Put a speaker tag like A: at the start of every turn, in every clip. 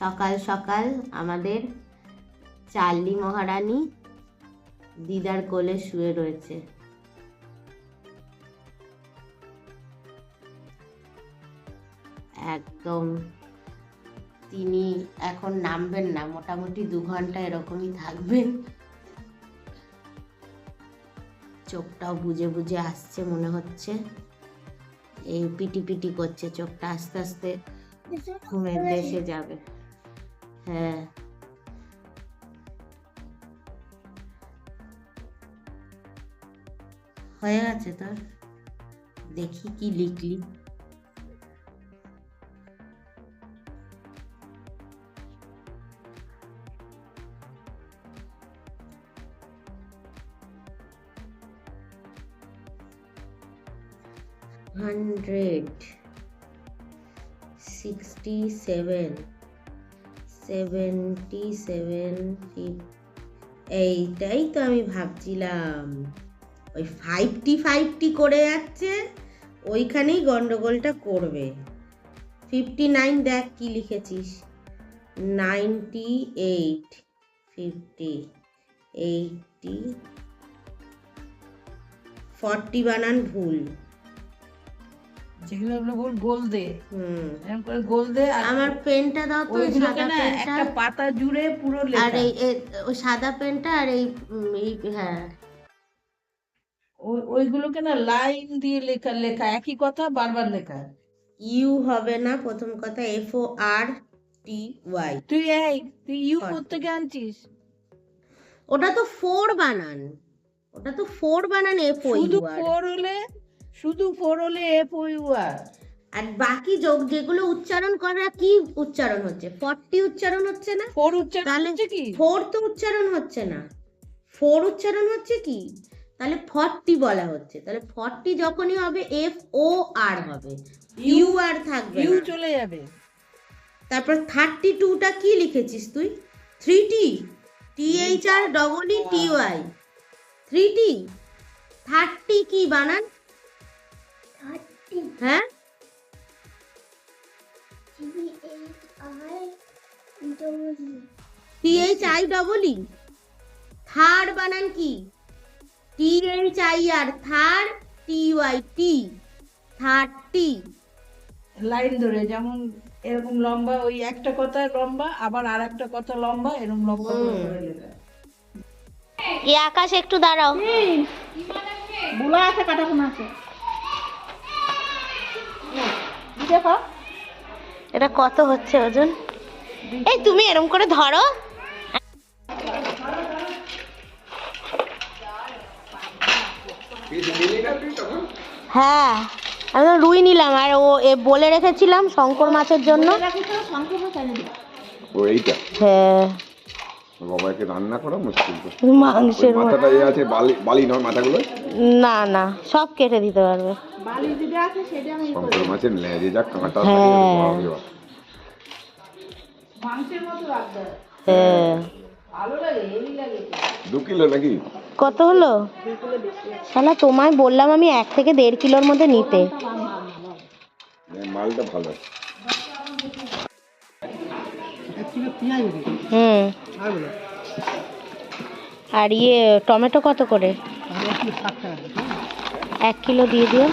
A: সকাল সকাল আমাদের চার্লি মহারানী দিদার কোলে শুয়ে রয়েছে। একদম তিনি এখন নামবেন না, মোটামুটি দু ঘণ্টা এরকমই থাকবেন। চোখটাও বুঝে বুঝে আসছে মনে হচ্ছে। এই পিটি পিটি করছে, চোখটা আস্তে আস্তে ঘুমের দেশে যাবে। হ্যাঁ। হয়ে গেছে তোর। দেখি কি লিখলি। Hundred. Sixty seven seventy seven এইটাই তো আমি ভাবছিলাম, ওই ফাইভটি ফাইভটি করে যাচ্ছে, ওইখানেই গন্ডগোলটা করবে। ফিফটি নাইন দেখ কি লিখেছিস ninety eight fifty eighty forty বানান ভুল।
B: যেগুলো ওগুলো গোল গোল দে। এরকম করে গোল দে আর
A: আমার পেনটা দাও তো
B: ওইগুলোকে
A: সাদা
B: না
A: পেনটা।
B: একটা পাতা জুড়ে পুরো
A: আর এই ওই সাদা পেনটা আর এই হ্যাঁ।
B: ওইগুলোকে না লাইন দিয়ে লেখা লেখা একই কথা বারবার লেখা।
A: ইউ হবে না প্রথম কথা এফ ও আর টি ওয়াই
B: তুই এই তুই ইউ করতে আনছিস?
A: ওটা তো ফোর বানান। ওটা তো ফোর বানান এফ ও
B: শুধু
A: ইউ আর
B: ফোর হলে শুধু ফোর হলে এফ ইউ আর
A: আর বাকি যোগ যেগুলো উচ্চারণ করা কি উচ্চারণ হচ্ছে? ফর্টি উচ্চারণ হচ্ছে না?
B: ফোর উচ্চারণ
A: তাহলে
B: হচ্ছে কি?
A: ফোর তো উচ্চারণ হচ্ছে না। ফোর উচ্চারণ হচ্ছে কি? তাহলে ফর্টি বলা হচ্ছে। তাহলে ফর্টি যখনই হবে এফ ও আর হবে। ইউ আর থাকবে
B: ইউ চলে যাবে।
A: তারপর থার্টি টুটা কি লিখেছিস তুই? Three T. T H R double E T Y. Three T. Thirty কি বানান? হ্যাঁ? T H I double E third বানান কি? T H I R third T Y T thirty
B: line ধরে যেমন এরকম লম্বা ওই একটা কথা লম্বা আবার আর একটা কথা লম্বা এরকম লম্বা করে
A: আকাশ একটু দাঁড়াও।
B: বুলা আছে কাটা কোন আছে। দেখো
A: এটা কত হচ্ছে ওজন? এই তুমি এরম করে ধরো। হ্যাঁ আমি রুই নিলাম আর ও এ বলে রেখেছিলাম শঙ্কর মাছের জন্য।
C: ও এইটা?
A: হ্যাঁ।
C: বাবাকে রান্না করা মুশকিল
A: মাংসের মতো
C: মাথাটা আছে বালি বালি নয় মাথাগুলো
A: না না সব কেটে দিতে পারবে।
C: শঙ্কর মাছের লেজে যা কাঁটা থাকে
A: হ্যাঁ।
B: হয়।
A: কত হলো? শালা তোমায় বললাম আমি এক থেকে দেড় কিলোর মধ্যে নিতে।
C: মালটা ভালো।
A: হুম। আর ইয়ে টমেটো কত করে? এক কিলো দিয়ে দিও।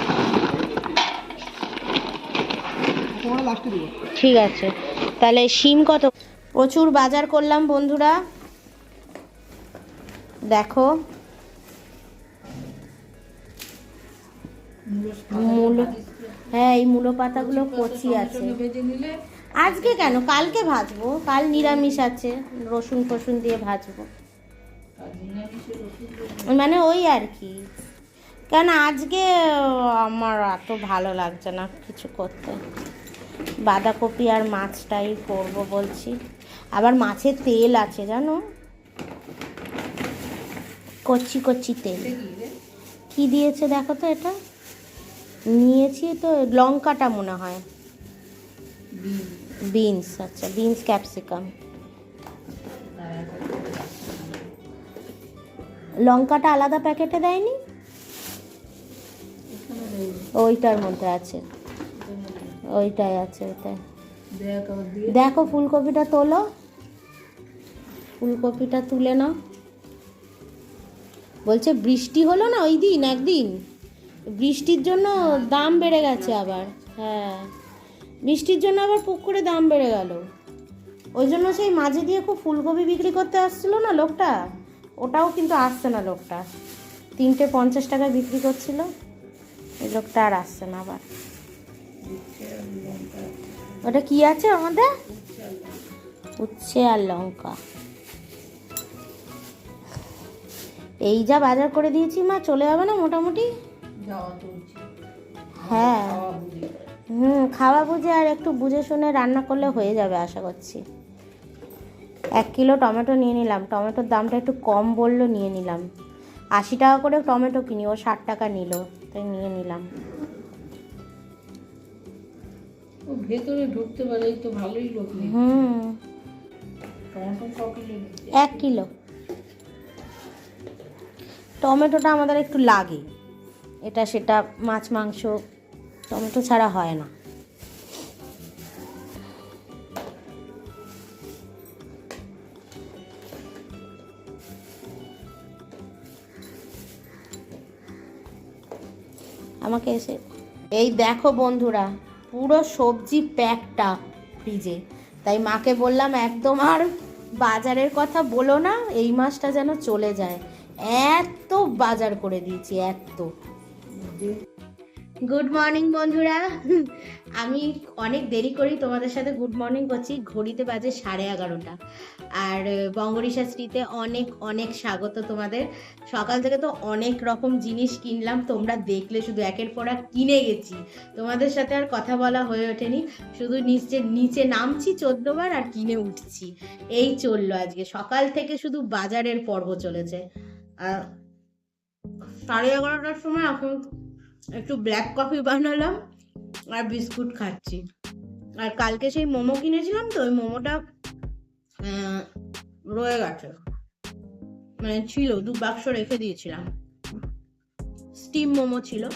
A: ঠিক আছে। তাহলে শিম কত? প্রচুর বাজার করলাম বন্ধুরা। দেখো। মূলো হ্যাঁ এই মূলো পাতাগুলো কচি আছে। আজকে কেন? কালকে ভাজবো। কাল নিরামিষ আছে। রসুন ফসুন দিয়ে ভাজবো। মানে ওই আর কি। কেন আজকে আমার এত ভালো লাগছে না কিছু করতে। বাঁধাকপি আর মাছটাই করব বলছি। আবার মাছের তেল আছে জানো? কচি কচি তেল। কি দিয়েছে দেখো তো এটা? নিয়েছি তো লঙ্কাটা মনে হয়। বিনস আচ্ছা বিনস ক্যাপসিকাম। লঙ্কাটা আলাদা প্যাকেটে দেয়নি? ওইটার মধ্যে আছে। ওইটাই আছে ওইটাই।
B: দেখ
A: ফুলকপিটা তোলো। ফুলকপিটা তুলে নাও। বলছে বৃষ্টি হলো না ওই দিন একদিন। বৃষ্টির জন্য দাম বেড়ে গেছে আবার হ্যাঁ। বৃষ্টির জন্য আবার পুকুরে দাম বেড়ে গেল। ওই জন্য সেই মাঝে দিয়ে খুব ফুলকপি বিক্রি করতে আসছিল না লোকটা? ওটাও কিন্তু আসছে না লোকটা। তিনটে পঞ্চাশ টাকায় বিক্রি করছিল। ওই লোকটা আর আসছে না আবার। ওটা কি আছে আমাদের? উচ্ছে আর লঙ্কা। এই যা বাজার করে দিয়েছি মা, চলে যাবে না মোটামুটি? হ্যাঁ। হুম, খাওয়া বুঝে আর একটু বুঝে শুনে রান্না করলে হয়ে যাবে, আশা করছি। এক কিলো টমেটো নিয়ে নিলাম। টমেটোর দামটা একটু কম বলল নিয়ে নিলাম। আশি টাকা করে টমেটো কিনি ও ষাট টাকা নিল তাই নিয়ে নিলাম।
B: ভেতরে ঢুকতে পারে তো ভালোই লোক
A: হুম। এক কিলো। টমেটোটা আমাদের একটু লাগে। এটা সেটা মাছ মাংস টমেটো ছাড়া হয় না। আমাকে এসে। এই দেখো বন্ধুরা, পুরো সবজি প্যাকটা ফ্রিজে তাই মাকে বললাম, একদম আর বাজারের কথা বলো না, এই মাসটা যেন চলে যায়। এত বাজার করে দিয়েছি, এত। গুড মর্নিং বন্ধুরা। আমি অনেক দেরি করি তোমাদের সাথে গুড মর্নিং করছি। ঘড়িতে বাজে সাড়ে এগারোটা। আর বঙ্গরিশাশ্রীতে অনেক অনেক স্বাগত তোমাদের। সকাল থেকে তো অনেক রকম জিনিস কিনলাম, তোমরা দেখলে শুধু একের পর এক কিনে গেছি। তোমাদের সাথে আর কথা বলা হয়ে ওঠেনি। শুধু নিচে নিচে নামছি চোদ্দ বার আর কিনে উঠছি। এই চলল আজকে। সকাল থেকে শুধু বাজারের পর্ব চলেছে। সাড়ে এগারোটার সময় এখন একটু ব্ল্যাক কফি বানালাম আর বিস্কুট খাচ্ছি। আর কালকে সেই মোমো কিনেছিলাম তো, ওই মোমোটা রয়ে গেছে। মানে ছিল, দু বাক্স রেখে দিয়েছিলাম। স্টিম মোমো ছিল।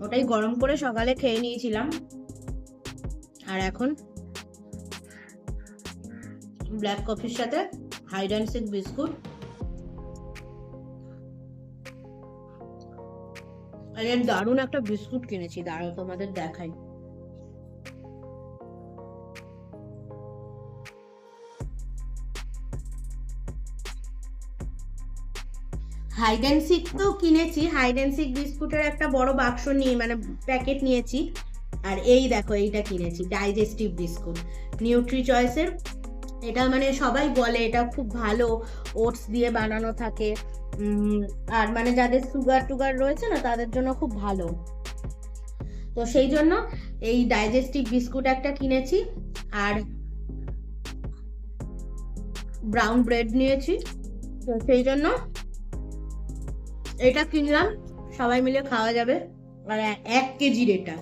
A: ওটাই গরম করে সকালে খেয়ে নিয়েছিলাম। আর এখন ব্ল্যাক কফির সাথে হাইড অ্যান্ড সিক বিস্কুট আর এর দারুণ একটা বিস্কুট কিনেছি, দাঁড়াও তোমাদের দেখাই। হাইড অ্যান্ড সিক তো কিনেছি হাইড অ্যান্ড সিক বিস্কুটের একটা বড় বাক্স নিয়ে মানে প্যাকেট নিয়েছি। আর এই দেখো, এইটা কিনেছি ডাইজেস্টিভ বিস্কুট। নিউট্রি চয়েসের এটা মানে সবাই বলে, এটা খুব ভালো ওটস দিয়ে বানানো থাকে। আর মানে যাদের সুগার টুগার রয়েছে না, তাদের জন্য খুব ভালো। তো সেই জন্য এই ডাইজেস্টিভ বিস্কুট একটা কিনেছি, আর ব্রাউন ব্রেড নিয়েছি। তো সেই জন্য এটা কিনলাম, সবাই মিলে খাওয়া যাবে। আর এক কেজির এটা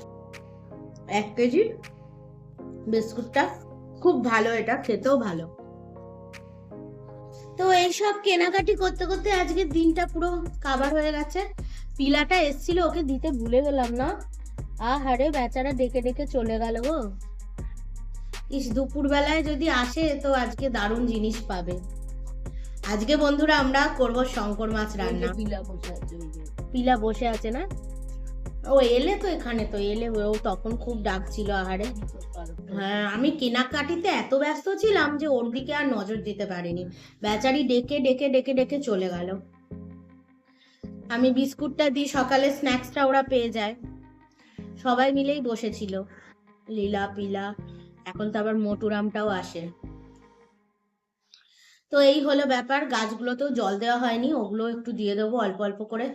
A: এক কেজির বিস্কুটটা খুব ভালো এটা, খেতেও ভালো। তো এইসব কেনাকাটি করতে করতে আজকের দিনটা পুরো কাবার হয়ে গেছে। পিলাটা এসছিল ওকে দিতে ভুলে গেলাম না। আহারে বেচারা ডেকে ডেকে চলে গেল গো। ইস দুপুর বেলায় যদি আসে তো আজকে দারুণ জিনিস পাবে। আজকে বন্ধুরা আমরা করব শঙ্কর মাছ রান্না।
B: পিলা বসে আছে
A: পিলা বসে আছে না? ও এলে তো এখানে তো, এলে ও তখন খুব ডাকছিল আহারে। হ্যাঁ আমি কেনাকাটিতে এত ব্যস্ত ছিলাম যে ওর দিকে আর নজর দিতে পারিনি। বেচারি ডেকে ডেকে ডেকে ডেকে চলে গেল। আমি বিস্কুটটা দিই, সকালে স্ন্যাক্সটা ওরা পেয়ে যায়। সবাই মিলেই বসেছিল, লীলা, পিলা, এখন তো আবার মোটুরামটাও আসে। তো এই হলো ব্যাপার, গাছগুলোতেও জল দেওয়া হয়নি, ওগুলো একটু দিয়ে দেবো অল্প অল্প করে।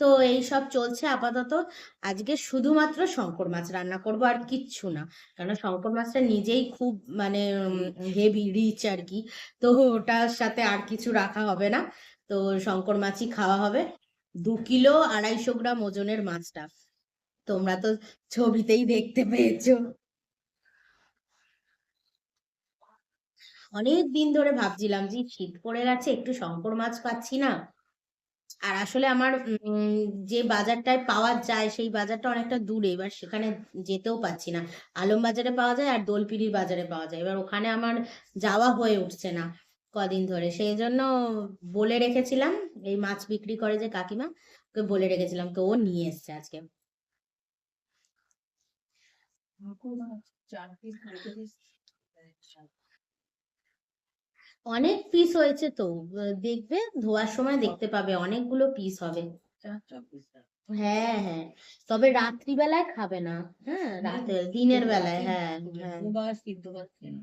A: তো এই সব চলছে আপাতত। আজকে শুধুমাত্র শঙ্কর মাছ রান্না করব আর কিচ্ছু না। কারণ শঙ্কর মাছটা নিজেই খুব মানে হেভি রিচ আর কি। তো ওটার সাথে আর কিছু রাখা হবে না। তো শঙ্কর মাছই খাওয়া হবে। দু কিলো আড়াইশো গ্রাম ওজনের মাছটা। তোমরা তো ছবিতেই দেখতে পেয়েছ। অনেক দিন ধরে ভাবছিলাম যে শীত পড়ে গেছে একটু শঙ্কর মাছ পাচ্ছি না। আর আসলে আমার যে বাজারটায় পাওয়া যায়, সেই বাজারটা অনেকটা দূরে, এবার সেখানে যেতেও পাচ্ছি না। আলম বাজারে পাওয়া যায় আর দোলপিড়ির বাজারে পাওয়া যায়। এবার ওখানে আমার যাওয়া হয়ে উঠছে না কদিন ধরে। সেই জন্য বলে রেখেছিলাম, এই মাছ বিক্রি করে যে কাকিমা, ওকে বলে রেখেছিলাম, তো ও নিয়ে এসছে আজকে। অনেক পিস হয়েছে তো। দেখবে ধোয়ার সময় দেখতে পাবে অনেকগুলো পিস হবে।
B: চার পিস
A: হ্যাঁ হ্যাঁ। তবে রাত্রিবেলায় খাবে না। হ্যাঁ রাতে দিনের বেলায় হ্যাঁ হ্যাঁ।
B: হম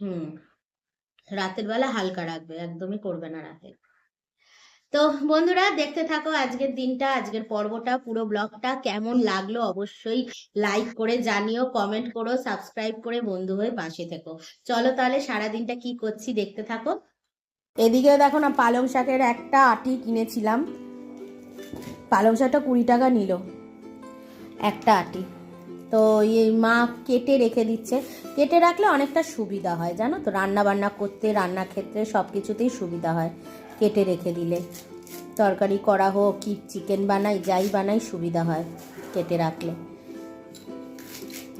A: হুম। রাতের বেলা হালকা রাখবে একদমই করবে না রাতে। তো বন্ধুরা দেখতে থাকো আজকের দিনটা, আজকের পর্বটা, পুরো ব্লগটা কেমন লাগল অবশ্যই লাইক করে জানিও কমেন্ট করো সাবস্ক্রাইব করে বন্ধু হয়ে পাশে থেকো। চলো তাহলে সারা দিনটা কি করছি দেখতে থাকো। এদিকেও দেখো না, পালং শাকের একটা আটি কিনেছিলাম। পালং শাকটা কুড়ি টাকা নিল, একটা আটি। তো এই মা কেটে রেখে দিচ্ছে। কেটে রাখলে অনেকটা সুবিধা হয়, জানো তো? রান্না বান্না করতে, রান্নার ক্ষেত্রে সব কিছুতেই সুবিধা হয়। কেটে রেখে দিলে। তরকারি করা হোক, কি চিকেন বানাই, যাই বানাই, সুবিধা হয় কেটে রাখলে।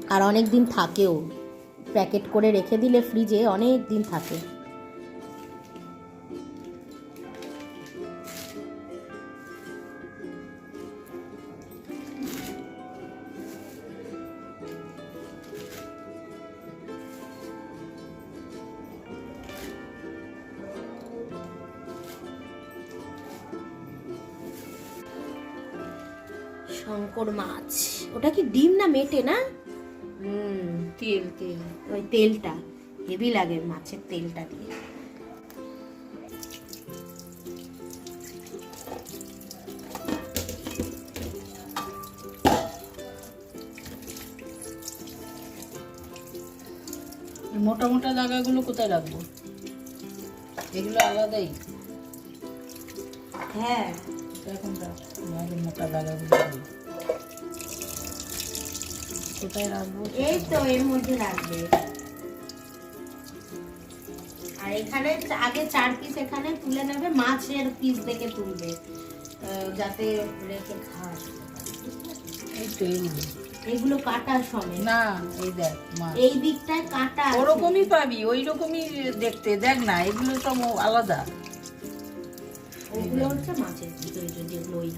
A: আর অনেক দিন থাকেও। প্যাকেট করে রেখে দিলে ফ্রিজে অনেক দিন থাকে। শঙ্কর মাছ। ওটা কি ডিম না মেটে না? হুম
B: তেল তেল।
A: ওই তেলটা হেভি লাগে মাছের তেলটা দিয়ে।
B: মোটা মোটা দাগাগুলো কোথায় রাখব? এগুলো আলাদাই?
A: হ্যাঁ।
B: এখন মোটা দাগাগুলো। কোথায় রাখব।
A: এই তো এর মধ্যে রাখবে। আর এখানে আগে চার পিস এখানে তুলে নেবে মাছের পিস দেখে তুলবে যাতে রেখে খাওয়া
B: এই তো
A: এগুলো কাটা সমেত।
B: না এই দেখ
A: এই দিকটায় কাটা
B: ওরকমই পাবি ওই রকমই দেখতে। দেখ না এগুলো সব আলাদা।
A: ওগুলো হচ্ছে মাছের যেগুলো ওই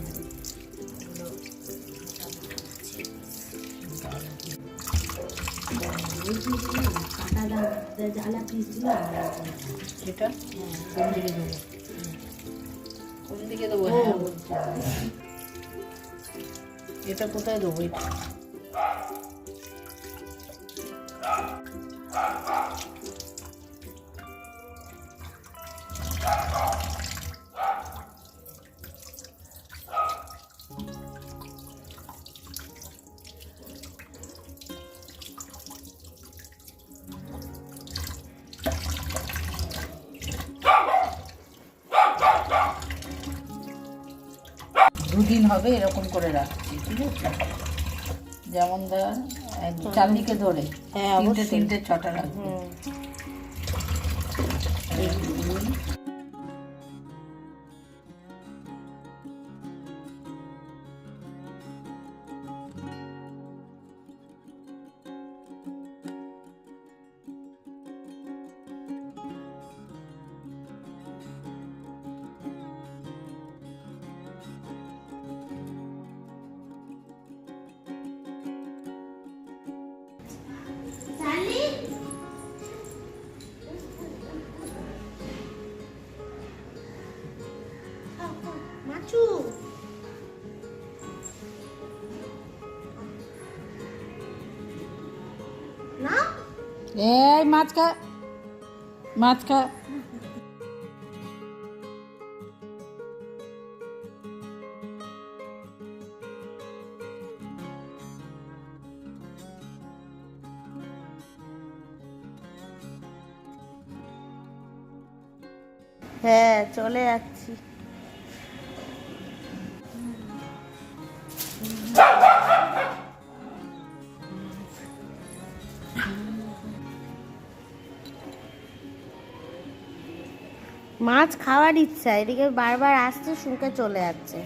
A: ওই পিসগুলো কাটা দা- জ্বালা পিসগুলো আমরা ওখানে রাখি।
B: এটা
A: হ্যাঁ।
B: কোন দিকে দেবো কোন দিকে দেবো
A: ও।
B: হ্যাঁ বলছি। এটা কোথায় দেবো এটা দুদিন হবে এরকম করে রাখছি ঠিক আছে? যেমন ধর এক- চারদিকে ধরে
A: হ্যাঁ,
B: তিনটে তিনটে ছটা রাখব।
A: না
B: এই মাছ খা মাছ খা
A: হ্যাঁ চলে যাচ্ছি। মাছ খাওয়ার ইচ্ছা, এদিকে বারবার আসছে, শুনকে চলে যাচ্ছে।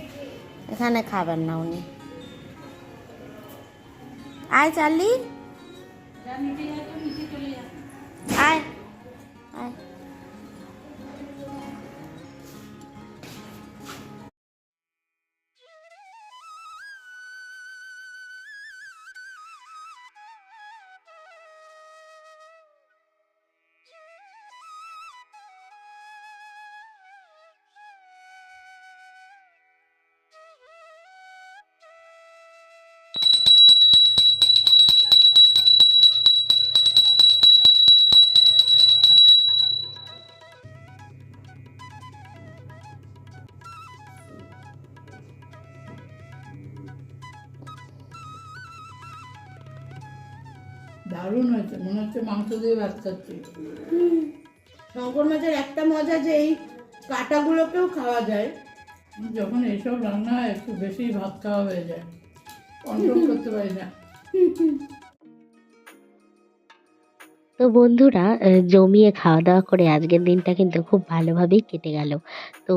A: এখানে খাবেন না উনি। আয় চার্লি
B: দারুণ হয়েছে মনে হচ্ছে মাংস দিয়ে ভাত খাচ্ছি।
A: শঙ্কর মাছের একটা মজা যে এই কাটাগুলোকেও খাওয়া যায়।
B: যখন এসব রান্না হয় একটু বেশি ভাত খাওয়া হয়ে যায়। কন্ট্রোল করতে পারি না।
D: তো বন্ধুরা জমিয়ে খাওয়া দাওয়া করে আজকের দিনটা কিন্তু খুব ভালোভাবেই কেটে গেল। তো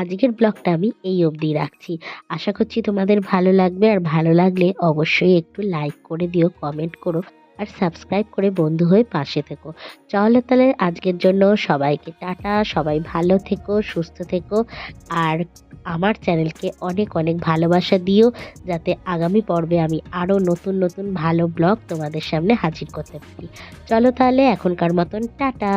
D: আজকের ব্লগটা আমি এই অবধি রাখছি। আশা করছি তোমাদের ভালো লাগবে আর ভালো লাগলে অবশ্যই একটু লাইক করে দিও কমেন্ট করো। আর সাবস্ক্রাইব করে বন্ধু হয়ে পাশে থেকো। চলো তাহলে আজকের জন্য সবাইকে টাটা, সবাই ভালো থেকো, সুস্থ থেকো। আর আমার চ্যানেলকে অনেক অনেক ভালোবাসা দিও, যাতে আগামী পর্বে আমি আরও নতুন নতুন ভালো ব্লগ তোমাদের সামনে হাজির করতে পারি। চলো তাহলে এখনকার মতন টাটা।